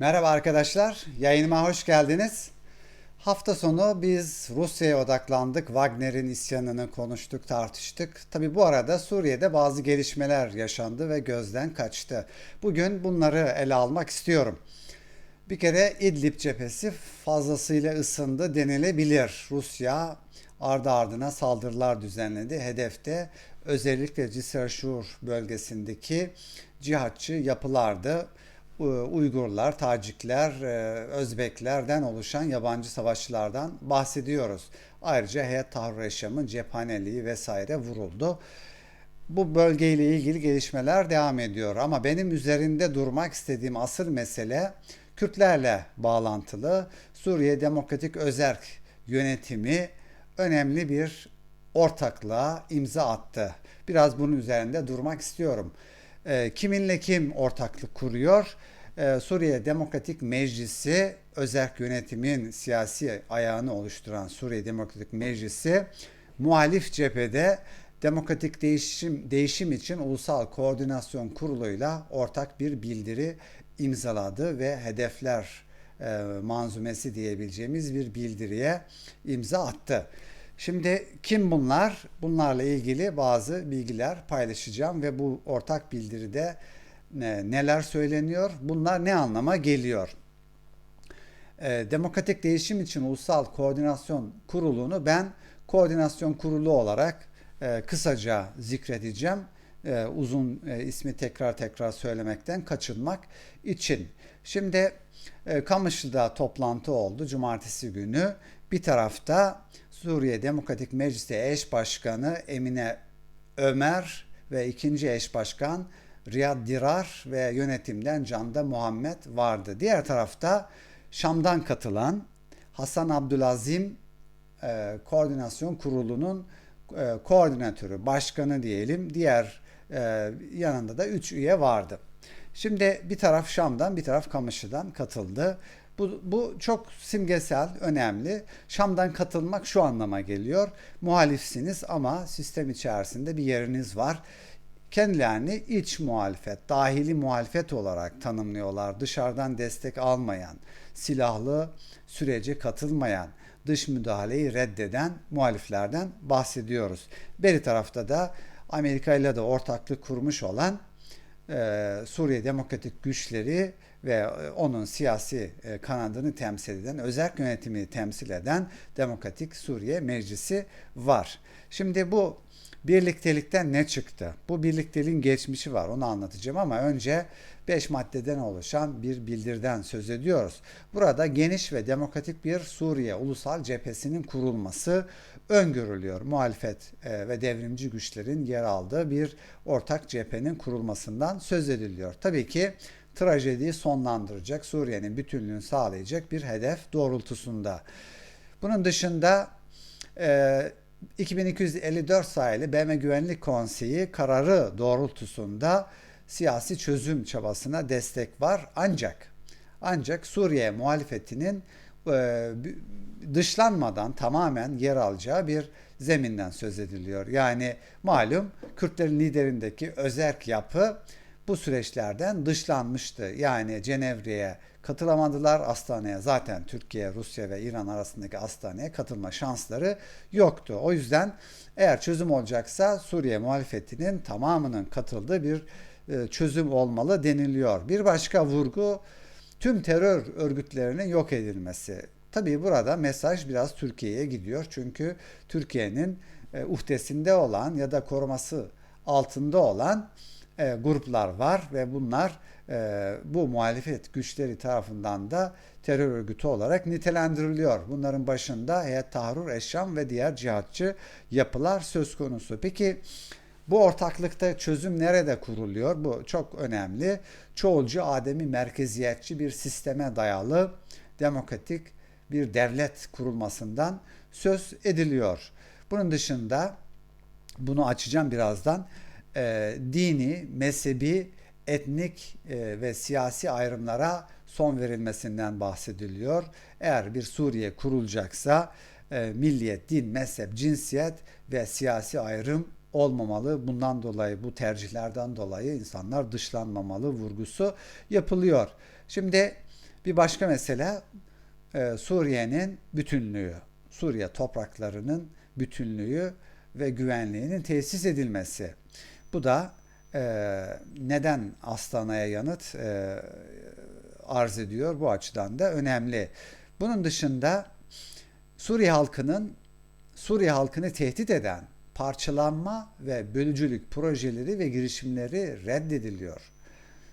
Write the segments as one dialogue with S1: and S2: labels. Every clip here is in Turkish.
S1: Merhaba arkadaşlar, yayınıma hoş geldiniz. Hafta sonu biz Rusya'ya odaklandık, Wagner'in isyanını konuştuk, tartıştık. Tabi bu arada Suriye'de bazı gelişmeler yaşandı ve gözden kaçtı. Bugün bunları ele almak istiyorum. Bir kere İdlib cephesi fazlasıyla ısındı denilebilir. Rusya ardı ardına saldırılar düzenledi. Hedefte özellikle Cisarşur bölgesindeki cihatçı yapılardı. Uygurlar, Tacikler, e, Özbeklerden oluşan yabancı savaşçılardan bahsediyoruz. Ayrıca Heyet Tahrir Eşyam'ın cephaneliği vesaire vuruldu. Bu bölgeyle ilgili gelişmeler devam ediyor ama benim üzerinde durmak istediğim asıl mesele Kürtlerle bağlantılı. Suriye Demokratik Özerk yönetimi önemli bir ortaklığa imza attı. Biraz bunun üzerinde durmak istiyorum. E, kiminle kim ortaklık kuruyor? E, Suriye Demokratik Meclisi, özerk yönetimin siyasi ayağını oluşturan Suriye Demokratik Meclisi, muhalif cephede demokratik değişim, değişim için Ulusal Koordinasyon Kurulu'yla ortak bir bildiri imzaladı ve hedefler e, manzumesi diyebileceğimiz bir bildiriye imza attı. Şimdi kim bunlar? Bunlarla ilgili bazı bilgiler paylaşacağım ve bu ortak bildiride e, neler söyleniyor? Bunlar ne anlama geliyor? E, Demokratik Değişim için Ulusal Koordinasyon Kurulu'nu ben Koordinasyon Kurulu olarak e, kısaca zikredeceğim. Uzun ismi tekrar tekrar söylemekten kaçınmak için. Şimdi Kamışlı'da toplantı oldu cumartesi günü. Bir tarafta Suriye Demokratik Meclisi eş başkanı Emine Ömer ve ikinci eş başkan Riyad Dirar ve yönetimden Canda Muhammed vardı. Diğer tarafta Şam'dan katılan Hasan Abdülazim e, Koordinasyon Kurulu'nun e, koordinatörü, başkanı diyelim. Diğer e, yanında da 3 üye vardı. Şimdi bir taraf Şam'dan bir taraf Kamışlı'dan katıldı. Bu, bu çok simgesel, önemli. Şam'dan katılmak şu anlama geliyor. Muhalifsiniz ama sistem içerisinde bir yeriniz var. Kendilerini iç muhalefet, dahili muhalefet olarak tanımlıyorlar. Dışarıdan destek almayan, silahlı sürece katılmayan, dış müdahaleyi reddeden muhaliflerden bahsediyoruz. Beri tarafta da Amerika ile de ortaklık kurmuş olan e, Suriye Demokratik Güçleri ve e, onun siyasi e, kanadını temsil eden, özel yönetimi temsil eden Demokratik Suriye Meclisi var. Şimdi bu birliktelikten ne çıktı? Bu birlikteliğin geçmişi var onu anlatacağım ama önce 5 maddeden oluşan bir bildirden söz ediyoruz. Burada geniş ve demokratik bir Suriye ulusal cephesinin kurulması öngörülüyor. Muhalefet e, ve devrimci güçlerin yer aldığı bir ortak cephenin kurulmasından söz ediliyor. Tabii ki trajediyi sonlandıracak, Suriye'nin bütünlüğünü sağlayacak bir hedef doğrultusunda. Bunun dışında e, 2254 sayılı BM Güvenlik Konseyi kararı doğrultusunda siyasi çözüm çabasına destek var. Ancak ancak Suriye muhalefetinin e, dışlanmadan tamamen yer alacağı bir zeminden söz ediliyor. Yani malum Kürtlerin liderindeki özerk yapı bu süreçlerden dışlanmıştı. Yani Cenevre'ye katılamadılar. Astana'ya zaten Türkiye, Rusya ve İran arasındaki Astana'ya katılma şansları yoktu. O yüzden eğer çözüm olacaksa Suriye muhalefetinin tamamının katıldığı bir e, çözüm olmalı deniliyor. Bir başka vurgu tüm terör örgütlerinin yok edilmesi. Tabii burada mesaj biraz Türkiye'ye gidiyor. Çünkü Türkiye'nin e, uhdesinde olan ya da koruması altında olan e, gruplar var ve bunlar e, bu muhalefet güçleri tarafından da terör örgütü olarak nitelendiriliyor. Bunların başında Heyet Tahrir Eşşam ve diğer cihatçı yapılar söz konusu. Peki bu ortaklıkta çözüm nerede kuruluyor? Bu çok önemli. Çoğulcu, ademi, merkeziyetçi bir sisteme dayalı demokratik bir devlet kurulmasından söz ediliyor. Bunun dışında bunu açacağım birazdan. E, dini, mezhebi, etnik e, ve siyasi ayrımlara son verilmesinden bahsediliyor. Eğer bir Suriye kurulacaksa e, milliyet, din, mezhep, cinsiyet ve siyasi ayrım olmamalı. Bundan dolayı bu tercihlerden dolayı insanlar dışlanmamalı vurgusu yapılıyor. Şimdi Bir başka mesele e, Suriye'nin bütünlüğü, Suriye topraklarının bütünlüğü ve güvenliğinin tesis edilmesi. Bu da e, neden Astana'ya yanıt e, arz ediyor bu açıdan da önemli. Bunun dışında Suriye halkının Suriye halkını tehdit eden parçalanma ve bölücülük projeleri ve girişimleri reddediliyor.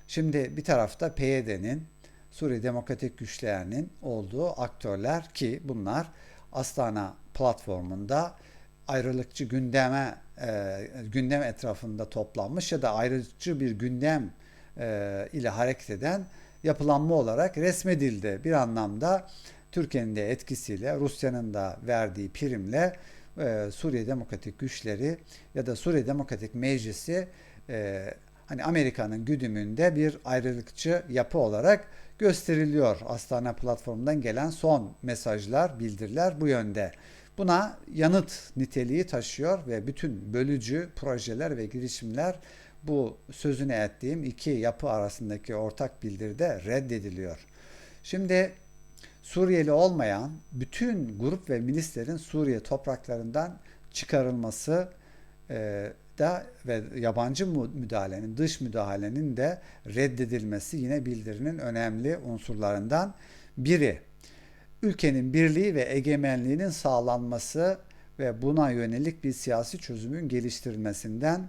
S1: Şimdi bir tarafta PYD'nin, Suriye Demokratik Güçlerinin olduğu aktörler ki bunlar Astana platformunda ayrılıkçı gündeme e, gündem etrafında toplanmış ya da ayrılıkçı bir gündem e, ile hareket eden yapılanma olarak resmedildi. Bir anlamda Türkiye'nin de etkisiyle Rusya'nın da verdiği primle e, Suriye Demokratik Güçleri ya da Suriye Demokratik Meclisi hani Amerika'nın güdümünde bir ayrılıkçı yapı olarak gösteriliyor. Astana platformundan gelen son mesajlar, bildiriler bu yönde. Buna yanıt niteliği taşıyor ve bütün bölücü projeler ve girişimler bu sözünü ettiğim iki yapı arasındaki ortak bildiride reddediliyor. Şimdi Suriyeli olmayan bütün grup ve milislerin Suriye topraklarından çıkarılması e, da ve yabancı müdahalenin, dış müdahalenin de reddedilmesi yine bildirinin önemli unsurlarından biri. Ülkenin birliği ve egemenliğinin sağlanması ve buna yönelik bir siyasi çözümün geliştirilmesinden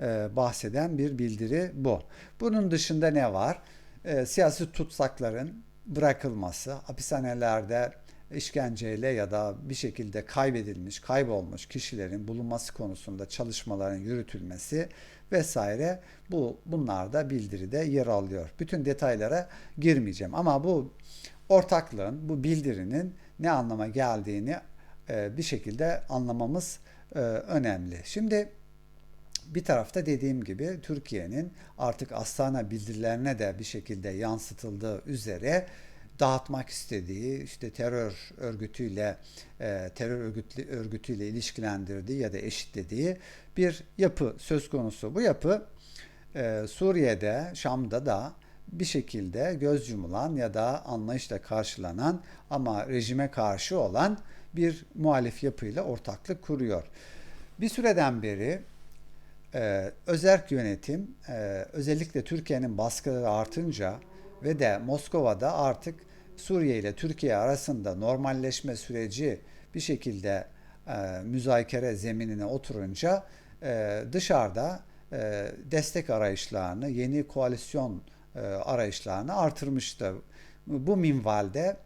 S1: e, bahseden bir bildiri bu. Bunun dışında ne var? E, siyasi tutsakların bırakılması, hapishanelerde işkenceyle ya da bir şekilde kaybedilmiş, kaybolmuş kişilerin bulunması konusunda çalışmaların yürütülmesi vesaire bu bunlar da bildiride yer alıyor. Bütün detaylara girmeyeceğim ama bu ortaklığın, bu bildirinin ne anlama geldiğini e, bir şekilde anlamamız e, önemli. Şimdi bir tarafta dediğim gibi Türkiye'nin artık Astana bildirilerine de bir şekilde yansıtıldığı üzere dağıtmak istediği işte terör örgütüyle e, terör örgütü, örgütüyle ilişkilendirdiği ya da eşitlediği bir yapı söz konusu. Bu yapı Suriye'de, Şam'da da bir şekilde göz yumulan ya da anlayışla karşılanan ama rejime karşı olan bir muhalif yapıyla ortaklık kuruyor. Bir süreden beri e, özerk yönetim e, özellikle Türkiye'nin baskıları artınca ve de Moskova'da artık Suriye ile Türkiye arasında normalleşme süreci bir şekilde e, müzakere zeminine oturunca e, dışarıda e, destek arayışlarını, yeni koalisyon arayışlarını artırmıştı. Bu minvalde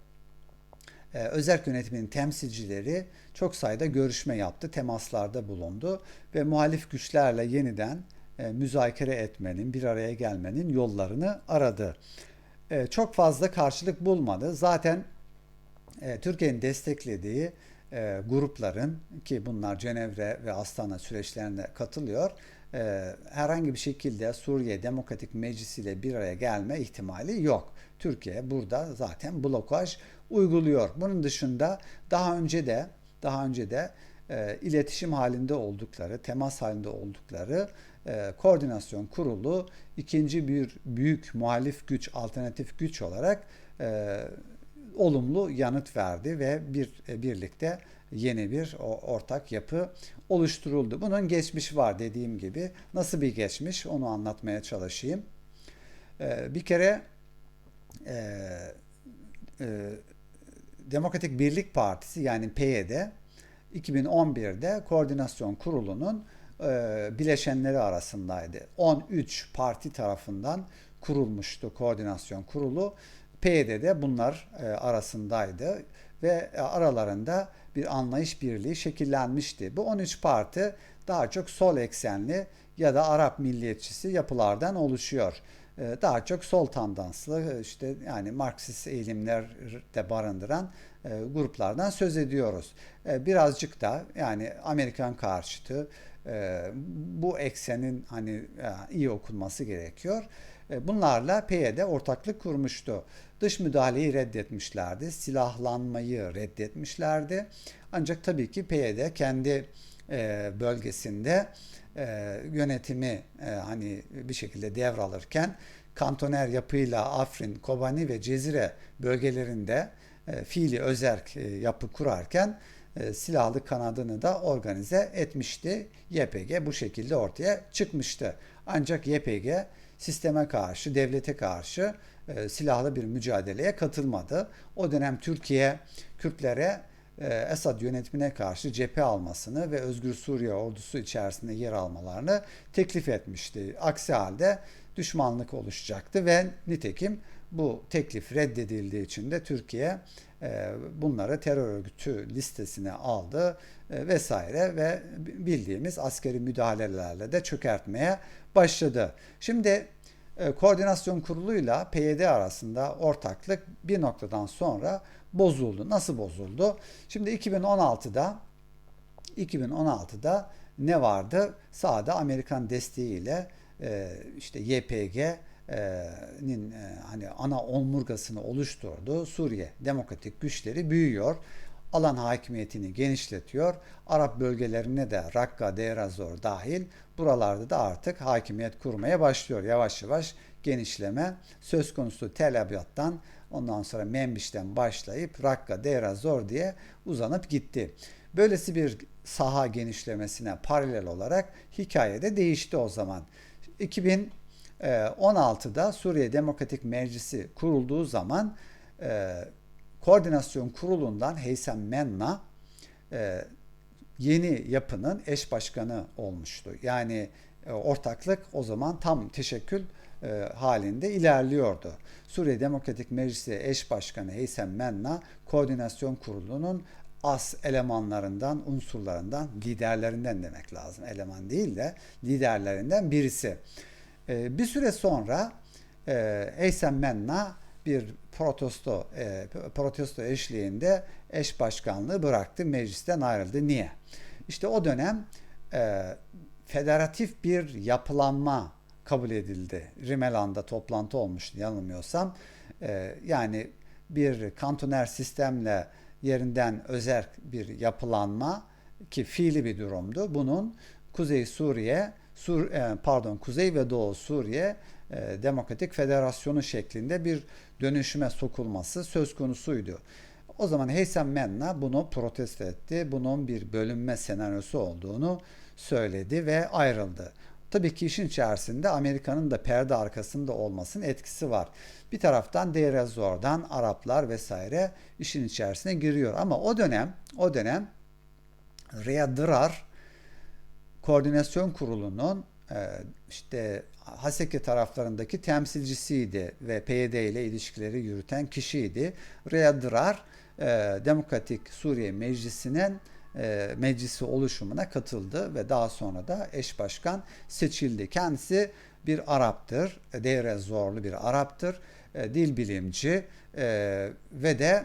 S1: e, özel yönetimin temsilcileri çok sayıda görüşme yaptı, temaslarda bulundu ve muhalif güçlerle yeniden e, müzakere etmenin, bir araya gelmenin yollarını aradı. E, çok fazla karşılık bulmadı. Zaten e, Türkiye'nin desteklediği e, grupların ki bunlar Cenevre ve Astana süreçlerine katılıyor. E, herhangi bir şekilde Suriye Demokratik Meclisi ile bir araya gelme ihtimali yok. Türkiye burada zaten blokaj uyguluyor. Bunun dışında daha önce de daha önce de e, iletişim halinde oldukları, temas halinde oldukları e, koordinasyon kurulu ikinci bir büyük muhalif güç, alternatif güç olarak e, olumlu yanıt verdi ve bir e, birlikte yeni bir o, ortak yapı oluşturuldu. Bunun geçmişi var dediğim gibi. Nasıl bir geçmiş onu anlatmaya çalışayım. E, bir kere e, e, Demokratik Birlik Partisi yani PYD 2011'de koordinasyon kurulunun e, bileşenleri arasındaydı. 13 parti tarafından kurulmuştu koordinasyon kurulu. PYD bunlar e, arasındaydı ve e, aralarında bir anlayış birliği şekillenmişti. Bu 13 parti daha çok sol eksenli ya da Arap milliyetçisi yapılardan oluşuyor. E, daha çok sol tandanslı işte yani Marksist eğilimler de barındıran e, gruplardan söz ediyoruz. E, birazcık da yani Amerikan karşıtı bu eksenin hani iyi okunması gerekiyor. Bunlarla PYD ortaklık kurmuştu. Dış müdahaleyi reddetmişlerdi. Silahlanmayı reddetmişlerdi. Ancak tabii ki PYD kendi bölgesinde yönetimi hani bir şekilde devralırken kantoner yapıyla Afrin, Kobani ve Cezire bölgelerinde e, fiili özerk e, yapı kurarken e, silahlı kanadını da organize etmişti. YPG bu şekilde ortaya çıkmıştı. Ancak YPG sisteme karşı, devlete karşı e, silahlı bir mücadeleye katılmadı. O dönem Türkiye Kürtlere e, Esad yönetimine karşı cephe almasını ve Özgür Suriye ordusu içerisinde yer almalarını teklif etmişti. Aksi halde düşmanlık oluşacaktı ve nitekim bu teklif reddedildiği için de Türkiye e, bunları terör örgütü listesine aldı vesaire ve bildiğimiz askeri müdahalelerle de çökertmeye başladı. Şimdi koordinasyon kuruluyla PYD arasında ortaklık bir noktadan sonra bozuldu. Nasıl bozuldu? Şimdi 2016'da 2016'da ne vardı? Sağda Amerikan desteğiyle işte YPG nin e, hani ana omurgasını oluşturdu. Suriye demokratik güçleri büyüyor. Alan hakimiyetini genişletiyor. Arap bölgelerine de Rakka, Deir dahil buralarda da artık hakimiyet kurmaya başlıyor. Yavaş yavaş genişleme söz konusu Tel Abyad'dan ondan sonra Membiş'ten başlayıp Rakka, Deir diye uzanıp gitti. Böylesi bir saha genişlemesine paralel olarak hikayede değişti o zaman. 2000 16'da ee, Suriye Demokratik Meclisi kurulduğu zaman e, Koordinasyon Kurulu'ndan Heysem Menna e, yeni yapının eş başkanı olmuştu. Yani e, ortaklık o zaman tam teşekkül e, halinde ilerliyordu. Suriye Demokratik Meclisi eş başkanı Heysem Menna Koordinasyon Kurulu'nun as elemanlarından, unsurlarından, liderlerinden demek lazım. Eleman değil de liderlerinden birisi. Bir süre sonra e, Eysem Menna bir protesto e, protesto eşliğinde eş başkanlığı bıraktı, meclisten ayrıldı. Niye? İşte o dönem e, federatif bir yapılanma kabul edildi. Rimelan'da toplantı olmuştu yanılmıyorsam. E, yani bir kantoner sistemle yerinden özerk bir yapılanma ki fiili bir durumdu. Bunun Kuzey Suriye Sur, e, pardon Kuzey ve Doğu Suriye e, Demokratik Federasyonu şeklinde bir dönüşüme sokulması söz konusuydu. O zaman Heysem Menna bunu protesto etti. Bunun bir bölünme senaryosu olduğunu söyledi ve ayrıldı. Tabii ki işin içerisinde Amerika'nın da perde arkasında olmasının etkisi var. Bir taraftan Deir ez-Zor'dan Araplar vesaire işin içerisine giriyor. Ama o dönem o dönem Riyad Koordinasyon Kurulu'nun işte Haseki taraflarındaki temsilcisiydi ve PYD ile ilişkileri yürüten kişiydi. Riyad Dırar e, Demokratik Suriye Meclisi'nin e, meclisi oluşumuna katıldı ve daha sonra da eş başkan seçildi. Kendisi bir Arap'tır, Deir zorlu bir Arap'tır, dil bilimci ve de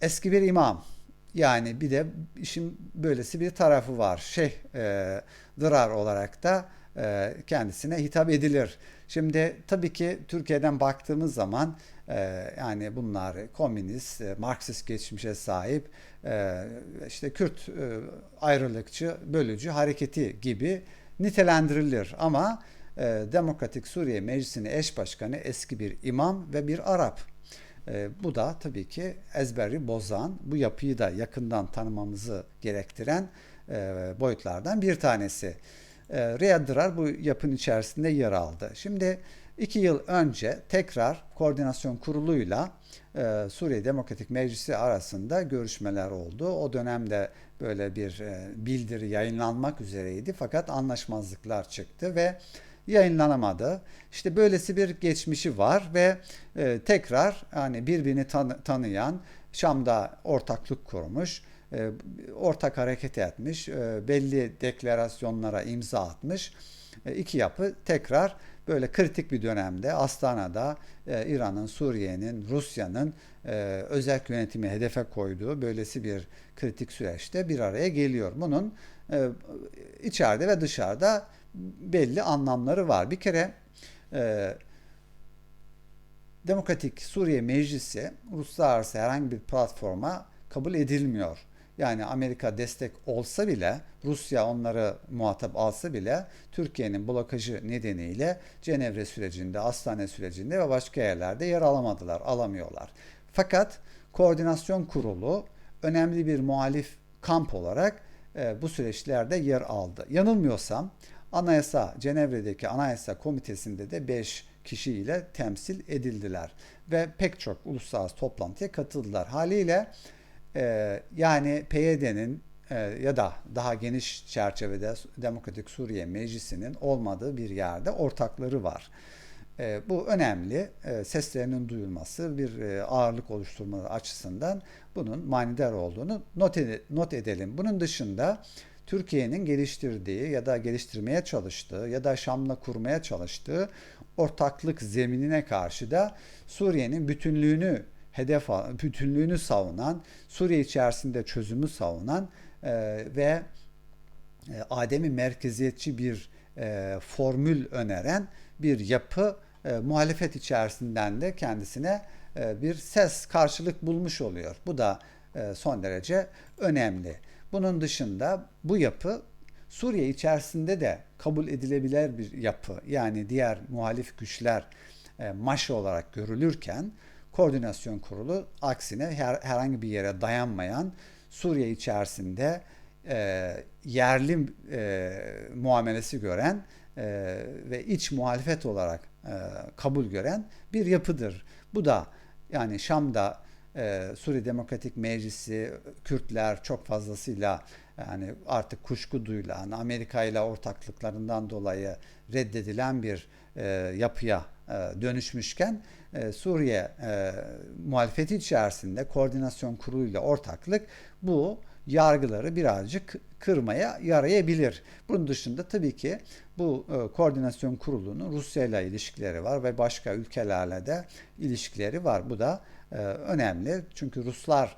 S1: eski bir imam. Yani bir de işin böylesi bir tarafı var. Şeyh e, Dırar olarak da e, kendisine hitap edilir. Şimdi tabii ki Türkiye'den baktığımız zaman e, yani bunlar komünist, e, Marksist geçmişe sahip e, işte Kürt e, ayrılıkçı, bölücü hareketi gibi nitelendirilir. Ama e, Demokratik Suriye Meclisi'nin eş başkanı eski bir imam ve bir Arap. E, bu da tabii ki ezberi bozan, bu yapıyı da yakından tanımamızı gerektiren e, boyutlardan bir tanesi. E, Riyad Dırar bu yapının içerisinde yer aldı. Şimdi iki yıl önce tekrar koordinasyon kuruluyla e, Suriye Demokratik Meclisi arasında görüşmeler oldu. O dönemde böyle bir e, bildiri yayınlanmak üzereydi fakat anlaşmazlıklar çıktı ve yayınlanamadı. İşte böylesi bir geçmişi var ve e, tekrar hani birbirini tan- tanıyan Şam'da ortaklık kurmuş, e, ortak hareket etmiş, e, belli deklarasyonlara imza atmış. E, iki yapı tekrar böyle kritik bir dönemde Astana'da e, İran'ın, Suriye'nin, Rusya'nın e, özel yönetimi hedefe koyduğu böylesi bir kritik süreçte bir araya geliyor. Bunun e, içeride ve dışarıda belli anlamları var. Bir kere e, Demokratik Suriye Meclisi uluslararası herhangi bir platforma kabul edilmiyor. Yani Amerika destek olsa bile, Rusya onları muhatap alsa bile Türkiye'nin blokajı nedeniyle Cenevre sürecinde, Astane sürecinde ve başka yerlerde yer alamadılar, alamıyorlar. Fakat Koordinasyon Kurulu önemli bir muhalif kamp olarak e, bu süreçlerde yer aldı. Yanılmıyorsam Anayasa, Cenevre'deki Anayasa Komitesi'nde de 5 kişiyle temsil edildiler ve pek çok uluslararası toplantıya katıldılar. Haliyle e, yani PYD'nin e, ya da daha geniş çerçevede Demokratik Suriye Meclisi'nin olmadığı bir yerde ortakları var. E, bu önemli. E, seslerinin duyulması, bir e, ağırlık oluşturma açısından bunun manidar olduğunu not, ed- not edelim. Bunun dışında Türkiye'nin geliştirdiği ya da geliştirmeye çalıştığı ya da Şam'la kurmaya çalıştığı ortaklık zeminine karşı da Suriye'nin bütünlüğünü hedef bütünlüğünü savunan, Suriye içerisinde çözümü savunan e, ve e, ademi merkeziyetçi bir e, formül öneren bir yapı e, muhalefet içerisinden de kendisine e, bir ses karşılık bulmuş oluyor. Bu da e, son derece önemli. Bunun dışında bu yapı Suriye içerisinde de kabul edilebilir bir yapı. Yani diğer muhalif güçler e, maşa olarak görülürken koordinasyon kurulu aksine her, herhangi bir yere dayanmayan Suriye içerisinde e, yerli e, muamelesi gören e, ve iç muhalefet olarak e, kabul gören bir yapıdır. Bu da yani Şam'da e, Suriye Demokratik Meclisi, Kürtler çok fazlasıyla yani artık kuşku duyulan, Amerika ile ortaklıklarından dolayı reddedilen bir e, yapıya e, dönüşmüşken e, Suriye e, muhalefeti içerisinde koordinasyon kuruluyla ortaklık bu yargıları birazcık kırmaya yarayabilir. Bunun dışında tabii ki bu e, koordinasyon kurulunun Rusya ile ilişkileri var ve başka ülkelerle de ilişkileri var. Bu da önemli. Çünkü Ruslar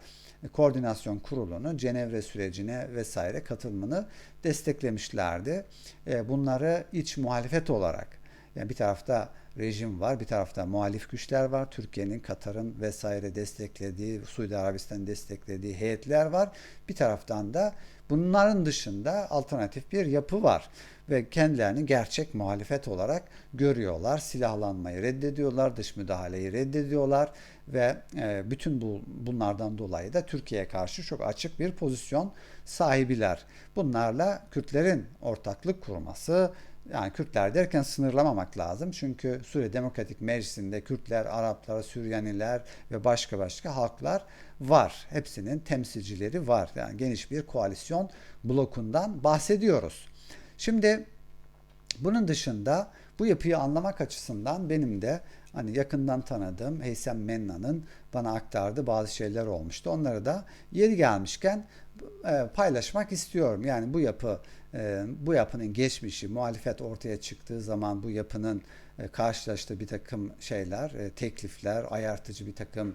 S1: koordinasyon kurulunun Cenevre sürecine vesaire katılımını desteklemişlerdi. E, bunları iç muhalefet olarak yani bir tarafta rejim var, bir tarafta muhalif güçler var. Türkiye'nin, Katar'ın vesaire desteklediği, Suudi Arabistan desteklediği heyetler var. Bir taraftan da bunların dışında alternatif bir yapı var ve kendilerini gerçek muhalefet olarak görüyorlar. Silahlanmayı reddediyorlar, dış müdahaleyi reddediyorlar ve e, bütün bu bunlardan dolayı da Türkiye'ye karşı çok açık bir pozisyon sahibiler. Bunlarla Kürtlerin ortaklık kurması yani Kürtler derken sınırlamamak lazım. Çünkü Suriye Demokratik Meclisi'nde Kürtler, Araplar, Süryaniler ve başka başka halklar var. Hepsinin temsilcileri var. Yani geniş bir koalisyon blokundan bahsediyoruz. Şimdi bunun dışında bu yapıyı anlamak açısından benim de hani yakından tanıdığım Heysem Menna'nın bana aktardığı bazı şeyler olmuştu. Onları da yeri gelmişken e, paylaşmak istiyorum. Yani bu yapı e, bu yapının geçmişi, muhalefet ortaya çıktığı zaman bu yapının e, karşılaştığı bir takım şeyler, teklifler, ayartıcı bir takım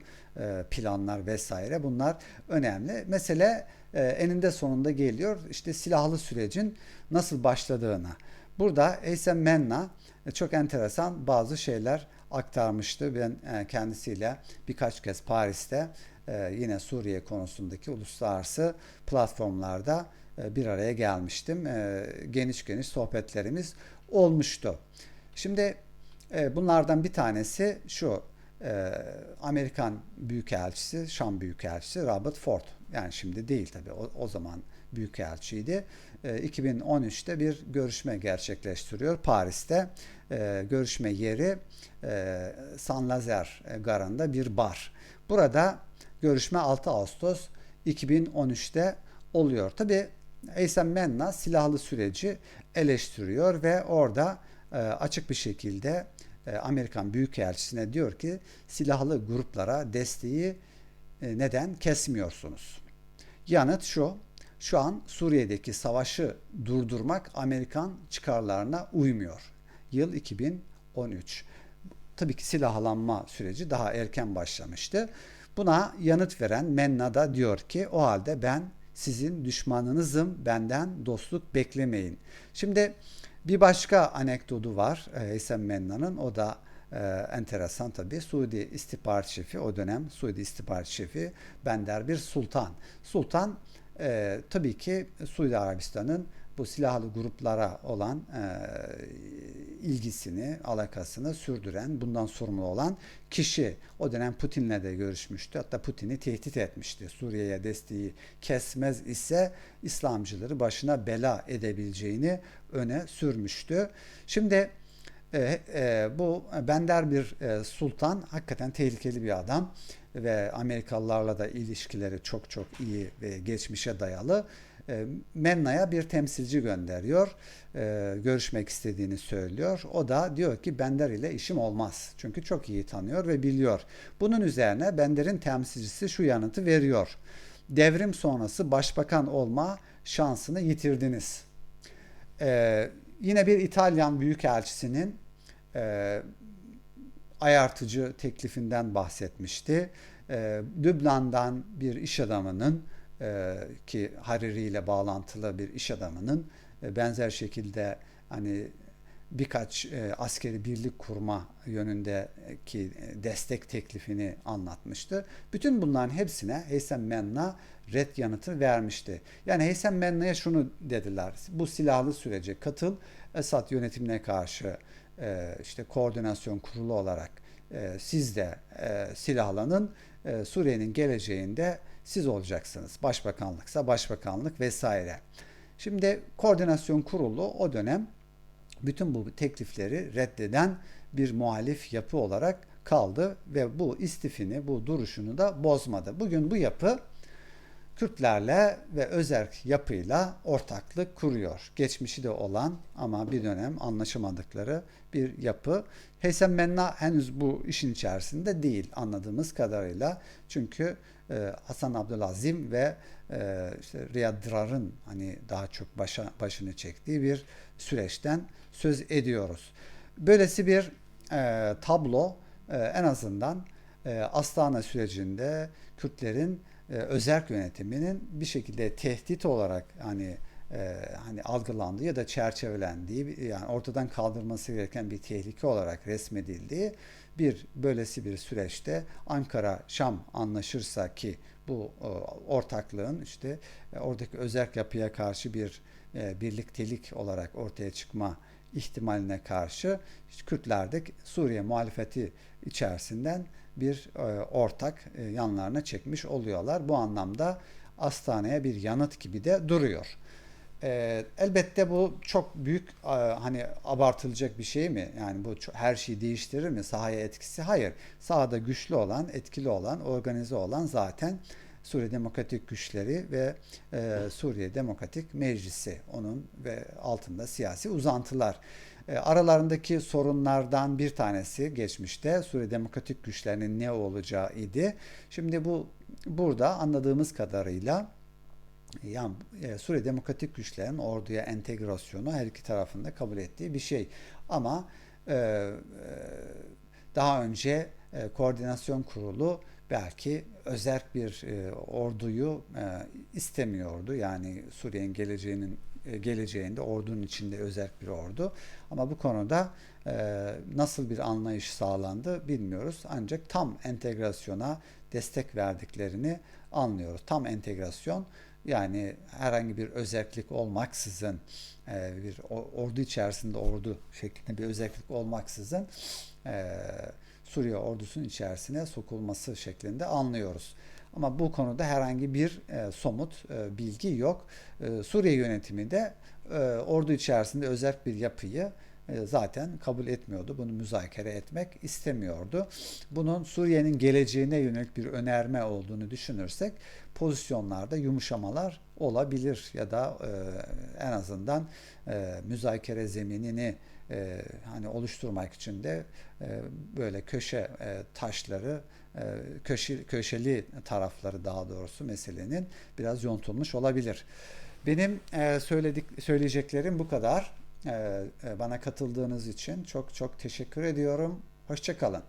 S1: planlar vesaire bunlar önemli. Mesele eninde sonunda geliyor işte silahlı sürecin nasıl başladığına. Burada Eysem Menna çok enteresan bazı şeyler aktarmıştı. Ben kendisiyle birkaç kez Paris'te yine Suriye konusundaki uluslararası platformlarda bir araya gelmiştim. Geniş geniş sohbetlerimiz olmuştu. Şimdi bunlardan bir tanesi şu. Amerikan Büyükelçisi, Şam Büyükelçisi Robert Ford. Yani şimdi değil tabii o, o zaman Büyükelçiydi. 2013'te bir görüşme gerçekleştiriyor Paris'te. Görüşme yeri San Lazer Garı'nda bir bar. Burada görüşme 6 Ağustos 2013'te oluyor. Tabi Eysem Menna silahlı süreci eleştiriyor ve orada e, açık bir şekilde e, Amerikan Büyükelçisi'ne diyor ki silahlı gruplara desteği e, neden kesmiyorsunuz? Yanıt şu, şu an Suriye'deki savaşı durdurmak Amerikan çıkarlarına uymuyor. Yıl 2013. Tabii ki silahlanma süreci daha erken başlamıştı. Buna yanıt veren Menna da diyor ki o halde ben sizin düşmanınızım benden dostluk beklemeyin. Şimdi bir başka anekdotu var Heysem Menna'nın o da e, enteresan tabii. Suudi istihbarat şefi o dönem Suudi istihbarat şefi Bender bir sultan. Sultan e, tabii ki Suudi Arabistan'ın bu silahlı gruplara olan e, ilgisini, alakasını sürdüren, bundan sorumlu olan kişi. O dönem Putin'le de görüşmüştü. Hatta Putin'i tehdit etmişti. Suriye'ye desteği kesmez ise İslamcıları başına bela edebileceğini öne sürmüştü. Şimdi e, e, bu Bender bir e, sultan hakikaten tehlikeli bir adam ve Amerikalılarla da ilişkileri çok çok iyi ve geçmişe dayalı. E, Menna'ya bir temsilci gönderiyor. E, görüşmek istediğini söylüyor. O da diyor ki Bender ile işim olmaz. Çünkü çok iyi tanıyor ve biliyor. Bunun üzerine Bender'in temsilcisi şu yanıtı veriyor. Devrim sonrası başbakan olma şansını yitirdiniz. E, yine bir İtalyan büyükelçisinin e, ayartıcı teklifinden bahsetmişti. E, Lübnan'dan bir iş adamının e, ki Hariri ile bağlantılı bir iş adamının e, benzer şekilde hani birkaç e, askeri birlik kurma yönündeki destek teklifini anlatmıştı. Bütün bunların hepsine Heysem Menna red yanıtı vermişti. Yani Heysem Menna'ya şunu dediler. Bu silahlı sürece katıl. Esad yönetimine karşı e, işte koordinasyon kurulu olarak e, siz de e, silahlanın. E, Suriye'nin geleceğinde siz olacaksınız. Başbakanlıksa başbakanlık vesaire. Şimdi koordinasyon kurulu o dönem bütün bu teklifleri reddeden bir muhalif yapı olarak kaldı ve bu istifini, bu duruşunu da bozmadı. Bugün bu yapı Kürtlerle ve özerk yapıyla ortaklık kuruyor. Geçmişi de olan ama bir dönem anlaşamadıkları bir yapı. Heysem Menna henüz bu işin içerisinde değil anladığımız kadarıyla. Çünkü e, Hasan Abdülazim ve e, işte Riyad Drar'ın hani daha çok başa, başını çektiği bir süreçten söz ediyoruz. Böylesi bir e, tablo e, en azından e, Astana sürecinde Kürtlerin e, özerk yönetiminin bir şekilde tehdit olarak hani e, hani algılandığı ya da çerçevelendiği yani ortadan kaldırması gereken bir tehlike olarak resmedildiği bir böylesi bir süreçte Ankara Şam anlaşırsa ki bu e, ortaklığın işte e, oradaki özerk yapıya karşı bir e, birliktelik olarak ortaya çıkma ihtimaline karşı de Suriye muhalefeti içerisinden bir e, ortak e, yanlarına çekmiş oluyorlar. Bu anlamda Astana'ya bir yanıt gibi de duruyor. E, elbette bu çok büyük hani abartılacak bir şey mi? Yani bu her şeyi değiştirir mi? Sahaya etkisi? Hayır. Sahada güçlü olan, etkili olan, organize olan zaten Suriye Demokratik Güçleri ve Suriye Demokratik Meclisi onun ve altında siyasi uzantılar. E, aralarındaki sorunlardan bir tanesi geçmişte Suriye Demokratik Güçlerinin ne olacağı idi. Şimdi bu burada anladığımız kadarıyla yani e, Suriye Demokratik Güçlerin orduya entegrasyonu her iki tarafında kabul ettiği bir şey. Ama e, e, daha önce e, koordinasyon kurulu belki özerk bir e, orduyu e, istemiyordu. Yani Suriye'nin geleceğinin geleceğinde ordunun içinde özerk bir ordu. Ama bu konuda e, nasıl bir anlayış sağlandı bilmiyoruz. Ancak tam entegrasyona destek verdiklerini anlıyoruz. Tam entegrasyon yani herhangi bir özellik olmaksızın e, bir ordu içerisinde ordu şeklinde bir özellik olmaksızın e, Suriye ordusunun içerisine sokulması şeklinde anlıyoruz. Ama bu konuda herhangi bir e, somut e, bilgi yok. E, Suriye yönetimi de e, ordu içerisinde özel bir yapıyı e, zaten kabul etmiyordu. Bunu müzakere etmek istemiyordu. Bunun Suriye'nin geleceğine yönelik bir önerme olduğunu düşünürsek pozisyonlarda yumuşamalar olabilir ya da e, en azından e, müzakere zeminini e, hani oluşturmak için de e, böyle köşe e, taşları köşe, köşeli tarafları daha doğrusu meselenin biraz yontulmuş olabilir. Benim e, söyledik söyleyeceklerim bu kadar. E, e, bana katıldığınız için çok çok teşekkür ediyorum. Hoşçakalın.